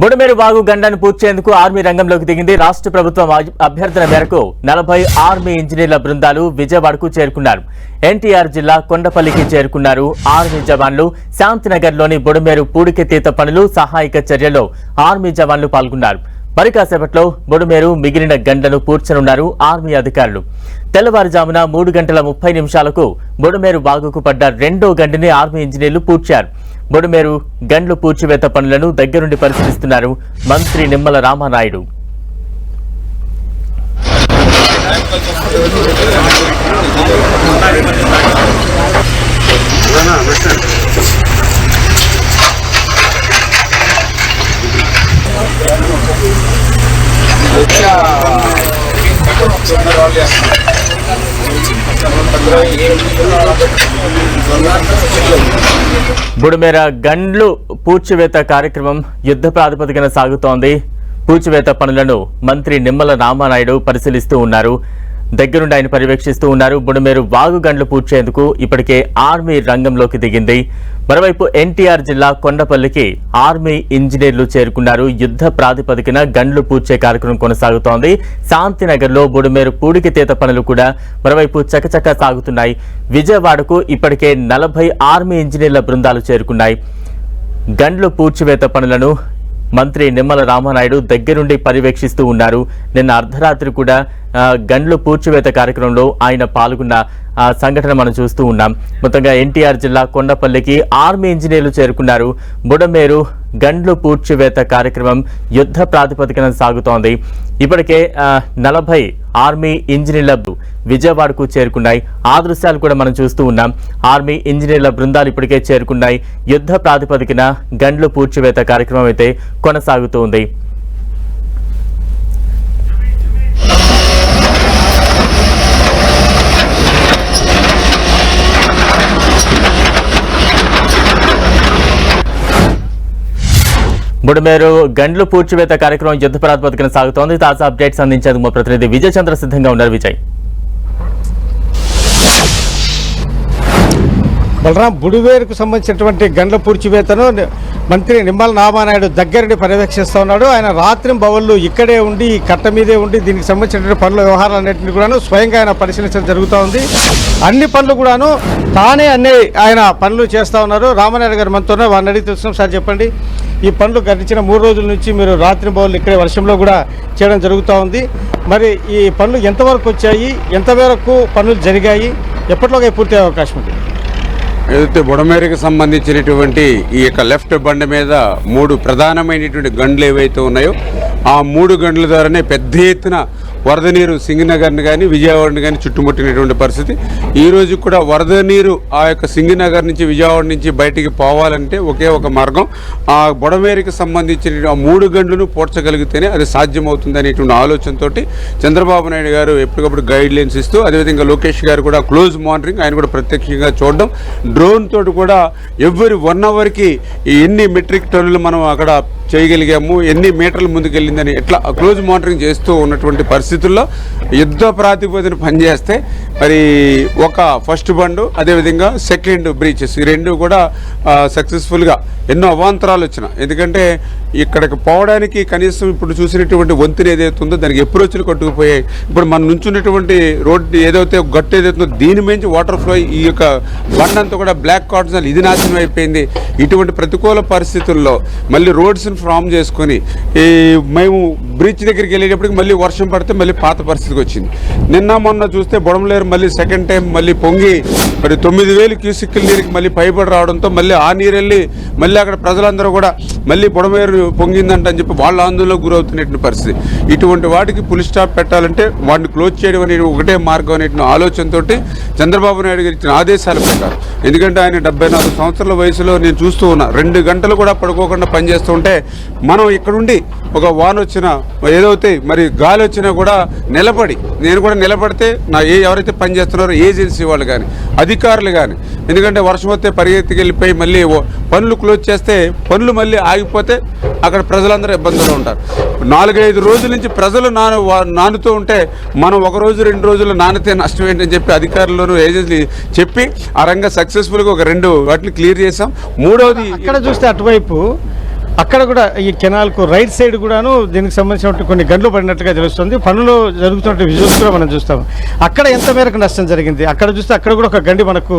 బుడమేరు వాగు గండాన్ని పూర్చేందుకు ఆర్మీ రంగంలోకి దిగింది రాష్ట్ర ప్రభుత్వం అభ్యర్థన మేరకు నలభై ఆర్మీ ఇంజనీర్ల బృందాలు విజయవాడకు చేరుకున్నారు. ఎన్టీఆర్ జిల్లా కొండపల్లికి చేరుకున్నారు ఆర్మీ జవాన్లు. శాంతినగర్లోని బుడమేరు పూడికెతీత పనులు సహాయక చర్యలో ఆర్మీ జవాన్లు పాల్గొన్నారు. మరి కాసేపట్లో బొడుమేరు మిగిలిన గంటను పూడ్చనున్నారు ఆర్మీ అధికారులు. తెల్లవారుజామున మూడు గంటల ముప్పై నిమిషాలకు బొడుమేరు బాగుకు పడ్డ రెండో గంటని ఆర్మీ ఇంజనీర్లు పూడ్చారు. బొడుమేరు గండ్లు పూడ్చివేత పనులను దగ్గరుండి పరిశీలిస్తున్నారు మంత్రి నిమ్మల రామానాయుడు. బుడిమేర గండ్లు పూడ్చివేత కార్యక్రమం యుద్ధ ప్రాతిపదికన సాగుతోంది. పూడ్చివేత పనులను మంత్రి నిమ్మల రామానాయుడు పరిశీలిస్తూ ఉన్నారు. దగ్గరుండి ఆయన పర్యవేక్షిస్తూ ఉన్నారు. బుడమేరు వాగు గండ్లు పూడ్చేందుకు ఇప్పటికే ఆర్మీ రంగంలోకి దిగింది. మరోవైపు ఎన్టీఆర్ జిల్లా కొండపల్లికి ఆర్మీ ఇంజనీర్లు చేరుకున్నారు. యుద్ధ ప్రాతిపదికన గండ్లు పూడ్చే కార్యక్రమం కొనసాగుతోంది. శాంతినగర్లో బుడమేరు పూడికితీత పనులు కూడా మరోవైపు చకచక సాగుతున్నాయి. విజయవాడకు ఇప్పటికే నలభై ఆర్మీ ఇంజనీర్ల బృందాలు చేరుకున్నాయి. గండ్లు పూడ్చివేత పనులను మంత్రి నిమ్మల రామానాయుడు దగ్గరుండి పర్యవేక్షిస్తూ ఉన్నారు. నిన్న అర్ధరాత్రి కూడా గండ్లు పూడ్చివేత కార్యక్రమంలో ఆయన పాల్గొన్న సంఘటన మనం చూస్తూ ఉన్నాం. మొత్తంగా ఎన్టీఆర్ జిల్లా కొండపల్లికి ఆర్మీ ఇంజనీర్లు చేరుకున్నారు. బుడమేరు గండ్లు పూడ్చివేత కార్యక్రమం యుద్ధ ప్రాతిపదికన సాగుతోంది. ఇప్పటికే నలభై ఆర్మీ ఇంజనీర్ల విజయవాడకు చేరుకున్నాయి. ఆ దృశ్యాలు కూడా మనం చూస్తూ ఉన్నాం. ఆర్మీ ఇంజనీర్ల బృందాలు ఇప్పటికే చేరుకున్నాయి. యుద్ధ ప్రాతిపదికన గండ్లు పూడ్చివేత కార్యక్రమం అయితే కొనసాగుతోంది. బుడమేరు గండ్లు పూడ్చివేత కార్యక్రమం యుద్ధ ప్రాతిపదికన సాగుతోంది. తాజా అప్డేట్స్ అందించేందుకు మా ప్రతినిధి విజయ్ చంద్ర సిద్ధంగా ఉన్నారు. విజయ్. బలరాం బుడివేరుకు సంబంధించినటువంటి గండ్ల పూర్చివేతను మంత్రి నిమ్మల నామానాయుడు దగ్గరుండి పర్యవేక్షిస్తూ ఉన్నాడు ఆయన రాత్రి బవళ్ళు ఇక్కడే ఉండి ఈ కట్ట మీదే ఉండి దీనికి సంబంధించినటువంటి పనుల వ్యవహారాలన్నింటినీ కూడాను స్వయంగా ఆయన పరిశీలించడం జరుగుతూ ఉంది అన్ని పనులు కూడాను తానే అన్ని ఆయన పనులు చేస్తూ ఉన్నారు. రామనాయుడు గారు మనతో వారిని అడిగి తెలుసుకున్నాం. సార్ చెప్పండి. ఈ పనులు గడిచిన మూడు రోజుల నుంచి మీరు రాత్రి బౌలు ఇక్కడే వర్షంలో కూడా చేయడం జరుగుతూ ఉంది. మరి ఈ పనులు ఎంతవరకు వచ్చాయి? ఎంతవరకు పనులు జరిగాయి? ఎప్పటిలోగా పూర్తి అయ్యే అవకాశం ఉంది? ఏదైతే బుడమేరకు సంబంధించినటువంటి ఈ యొక్క లెఫ్ట్ బండి మీద మూడు ప్రధానమైనటువంటి గండ్లు ఏవైతే ఉన్నాయో ఆ మూడు గండ్ల ద్వారానే పెద్ద ఎత్తున వరద నీరు సింగనగర్ని కానీ విజయవాడని కానీ చుట్టుముట్టినటువంటి పరిస్థితి. ఈ కూడా వరద నీరు ఆ యొక్క సింగనగర్ నుంచి విజయవాడ నుంచి బయటికి పోవాలంటే ఒకే ఒక మార్గం. ఆ బుడమేరికి సంబంధించిన ఆ మూడు గంటలను పోడ్చగలిగితేనే అది సాధ్యమవుతుంది అనేటువంటి ఆలోచనతోటి చంద్రబాబు నాయుడు గారు ఎప్పటికప్పుడు గైడ్ లైన్స్ ఇస్తూ అదేవిధంగా లోకేష్ గారు కూడా క్లోజ్ మానిటరింగ్ ఆయన కూడా ప్రత్యక్షంగా చూడడం. డ్రోన్ తోటి కూడా ఎవ్రీ వన్ అవర్కి ఎన్ని మెట్రిక్ టన్నులు మనం అక్కడ చేయగలిగాము ఎన్ని మీటర్ల ముందుకెళ్ళిందని ఎట్లా క్లోజ్ మానిటరింగ్ చేస్తూ ఉన్నటువంటి పరిస్థితుల్లో యుద్ధ ప్రాతిపదికన పనిచేస్తే మరి ఒక ఫస్ట్ బండు అదేవిధంగా సెకండ్ బ్రీచెస్ ఈ రెండు కూడా సక్సెస్ఫుల్గా ఎన్నో అవాంతరాలు వచ్చిన. ఎందుకంటే ఇక్కడికి పోవడానికి కనీసం ఇప్పుడు చూసినటువంటి వంతులు ఏదైతే ఉందో దానికి ఎప్రోచ్లు కొట్టుకుపోయాయి. ఇప్పుడు మనం నుంచున్నటువంటి రోడ్డు ఏదైతే గట్టు ఏదైతుందో దీని మించి వాటర్ ఫ్లో ఈ యొక్క బండంతా కూడా బ్లాక్ కార్డ్స్ ఇది నాశనం అయిపోయింది. ఇటువంటి ప్రతికూల పరిస్థితుల్లో మళ్ళీ రోడ్స్ని ఫామ్ చేసుకొని ఈ మేము బ్రిడ్జ్ దగ్గరికి వెళ్ళేటప్పటికి మళ్ళీ వర్షం పడితే మళ్ళీ పాత పరిస్థితికి వచ్చింది. నిన్న మొన్న చూస్తే బొడమలేరు మళ్ళీ సెకండ్ టైం మళ్ళీ పొంగి మరి తొమ్మిది వేలు క్యూసిక్కుల నీరుకి మళ్ళీ పైబడి రావడంతో మళ్ళీ ఆ నీరు వెళ్ళి మళ్ళీ అక్కడ ప్రజలందరూ కూడా మళ్ళీ బుడమేరు పొంగిందంట అని చెప్పి వాళ్ళ ఆందోళనకు గురవుతున్నటువంటి పరిస్థితి. ఇటువంటి వాటికి పులి స్టాప్ పెట్టాలంటే వాటిని క్లోజ్ చేయడం అనేది ఒకటే మార్గం అనేటువంటి ఆలోచనతోటి చంద్రబాబు నాయుడు గారు ఇచ్చిన ఆదేశాల ప్రకారం. ఎందుకంటే ఆయన డెబ్బై నాలుగు సంవత్సరాల వయసులో నేను చూస్తూ ఉన్నా రెండు గంటలు కూడా పడుకోకుండా పనిచేస్తుంటే మనం ఇక్కడుండి ఒక వాన వచ్చినా ఏదైతే మరి గాలి వచ్చినా కూడా నిలబడి నేను కూడా నిలబడితే నా ఏ ఎవరైతే పని చేస్తున్నారో ఏజెన్సీ వాళ్ళు కానీ అధికారులు కానీ ఎందుకంటే వర్షం వస్తే పరిగెత్తికెళ్ళిపోయి మళ్ళీ పనులు క్లోజ్ చేస్తే పనులు మళ్ళీ ఆగిపోతే అక్కడ ప్రజలందరూ ఇబ్బందులు ఉంటారు. నాలుగైదు రోజుల నుంచి ప్రజలు నాను వా- నానుతూ ఉంటే మనం ఒక రోజు రెండు రోజులు నానితే నష్టం ఏంటని చెప్పి అధికారులను ఏజెన్సీ చెప్పి ఆ రంగా సక్సెస్ఫుల్గా ఒక రెండు వాటిని క్లియర్ చేసాం మూడవది ఇక్కడ చూస్తే అటువైపు అక్కడ కూడా ఈ కెనాల్కు రైట్ సైడ్ కూడాను దీనికి సంబంధించినటువంటి కొన్ని గంటలు పడినట్టుగా తెలుస్తుంది. పనులు జరుగుతున్న విజువల్స్ కూడా మనం చూస్తాం అక్కడ ఎంత మేరకు నష్టం జరిగింది? అక్కడ చూస్తే అక్కడ కూడా ఒక గండి మనకు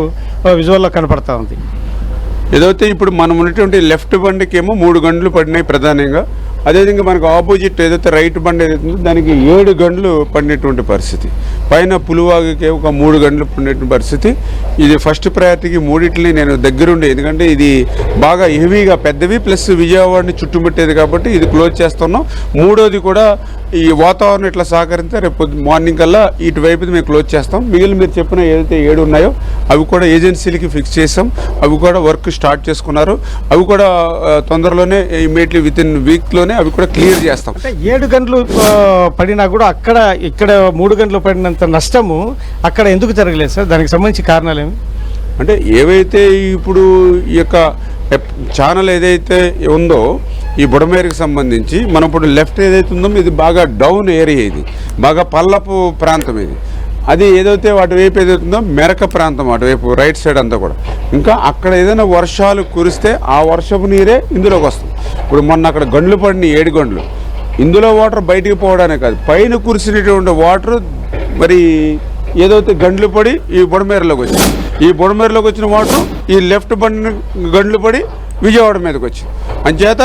విజువల్లో కనపడతా ఉంది. ఏదైతే ఇప్పుడు మనం ఉన్నటువంటి లెఫ్ట్ బండికి ఏమో మూడు గంటలు పడినాయి ప్రధానంగా. అదేవిధంగా మనకు ఆపోజిట్ ఏదైతే రైట్ బండ్ ఏదైతే దానికి ఏడు గంటలు పడినటువంటి పరిస్థితి. పైన పులువాగికి ఒక మూడు గంటలు పడినటువంటి పరిస్థితి. ఇది ఫస్ట్ ప్రయారిటీకి మూడింటిని నేను దగ్గరుండి. ఎందుకంటే ఇది బాగా హెవీగా పెద్దవి ప్లస్ విజయవాడని చుట్టుముట్టేది కాబట్టి ఇది క్లోజ్ చేస్తున్నాం. మూడోది కూడా ఈ వాతావరణం ఇట్లా సహకరిస్తే రేపు మార్నింగ్ కల్లా ఇటువైపు మేము క్లోజ్ చేస్తాం. మిగిలిన మీరు చెప్పిన ఏదైతే ఏడు ఉన్నాయో అవి కూడా ఏజెన్సీలకి ఫిక్స్ చేసాం. అవి కూడా వర్క్ స్టార్ట్ చేసుకున్నారు. అవి కూడా తొందరలోనే ఇమీడియట్లీ విత్ ఇన్ వీక్లోనే అవి కూడా క్లియర్ చేస్తాం. అంటే ఏడు గంటలు పడినా కూడా అక్కడ ఇక్కడ మూడు గంటలు పడినంత నష్టము అక్కడ ఎందుకు జరగలేదు సార్? దానికి సంబంధించి కారణాలు ఏమి? అంటే ఏవైతే ఇప్పుడు ఈ యొక్క ఛానల్ ఏదైతే ఉందో ఈ బుడమేరుకి సంబంధించి మనం ఇప్పుడు లెఫ్ట్ ఏదైతే ఉందో ఇది బాగా డౌన్ ఏరియా ఇది. బాగా పల్లపు ప్రాంతం ఇది. అది ఏదైతే అటువైపు ఏదైతే ఉందో మెరక ప్రాంతం అటువైపు రైట్ సైడ్ అంతా కూడా. ఇంకా అక్కడ ఏదైనా వర్షాలు కురిస్తే ఆ వర్షపు నీరే ఇందులోకి వస్తుంది. ఇప్పుడు మొన్న అక్కడ గండ్లు పడినాయి ఏడు గండ్లు. ఇందులో వాటర్ బయటికి పోవడానికి కాదు. పైన కురిసినటువంటి వాటర్ మరి ఏదైతే గండ్లు పడి ఈ బుడమేరలోకి వచ్చింది. ఈ బుడమేరలోకి వచ్చిన వాటర్ ఈ లెఫ్ట్ బండి గండ్లు పడి విజయవాడ మీదకి వచ్చింది. అంచేత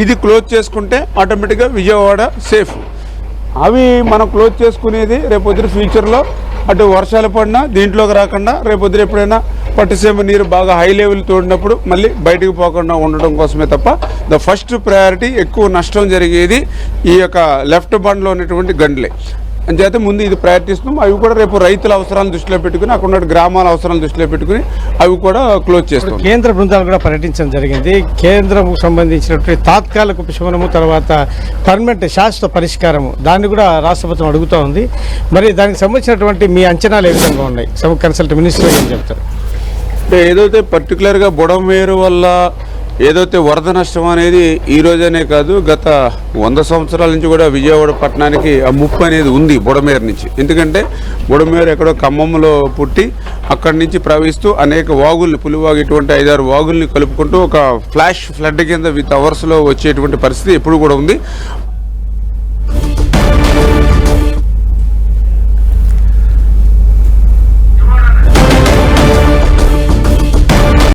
ఇది క్లోజ్ చేసుకుంటే ఆటోమేటిక్గా విజయవాడ సేఫ్. అవి మనం క్లోజ్ చేసుకునేది రేపొద్దున ఫ్యూచర్లో అటు వర్షాలు పడినా దీంట్లోకి రాకుండా రేపొద్దున ఎప్పుడైనా పట్టుసీమ నీరు బాగా హై లెవెల్ తోడినప్పుడు మళ్ళీ బయటకు పోకుండా ఉండడం కోసమే తప్ప ద ఫస్ట్ ప్రయారిటీ ఎక్కువ నష్టం జరిగేది ఈ యొక్క లెఫ్ట్ బండ్లో ఉన్నటువంటి గండ్లే. అంచేత ముందు ఇది ప్రయత్నిస్తున్నాం. అవి కూడా రేపు రైతుల అవసరాలను దృష్టిలో పెట్టుకుని అక్కడ ఉన్న గ్రామాల అవసరాలను దృష్టిలో పెట్టుకుని అవి కూడా క్లోజ్ చేస్తాం కేంద్ర బృందాలు కూడా పర్యటించడం జరిగింది. కేంద్రం సంబంధించినటువంటి తాత్కాలిక ఉపశమనము తర్వాత పర్మనెంట్ శాశ్వత పరిష్కారము దాన్ని కూడా రాష్ట్ర ప్రభుత్వం అడుగుతూ ఉంది. మరి దానికి సంబంధించినటువంటి మీ అంచనాలు ఏ విధంగా ఉన్నాయి? కన్సల్ట్ మినిస్టర్ ఏం చెప్తారు? అంటే ఏదైతే పర్టికులర్గా బుడమేరు వల్ల ఏదైతే వరద నష్టం అనేది ఈ రోజనే కాదు గత వంద సంవత్సరాల నుంచి కూడా విజయవాడ పట్టణానికి ఆ ముప్పు అనేది ఉంది బుడమేరు నుంచి. ఎందుకంటే బుడమేరు ఎక్కడో ఖమ్మంలో పుట్టి అక్కడి నుంచి ప్రవహిస్తూ అనేక వాగుల్ని పులివాగు ఇటువంటి ఐదారు వాగుల్ని కలుపుకుంటూ ఒక ఫ్లాష్ ఫ్లడ్ కింద విత్ అవర్స్లో వచ్చేటువంటి పరిస్థితి ఎప్పుడు కూడా ఉంది.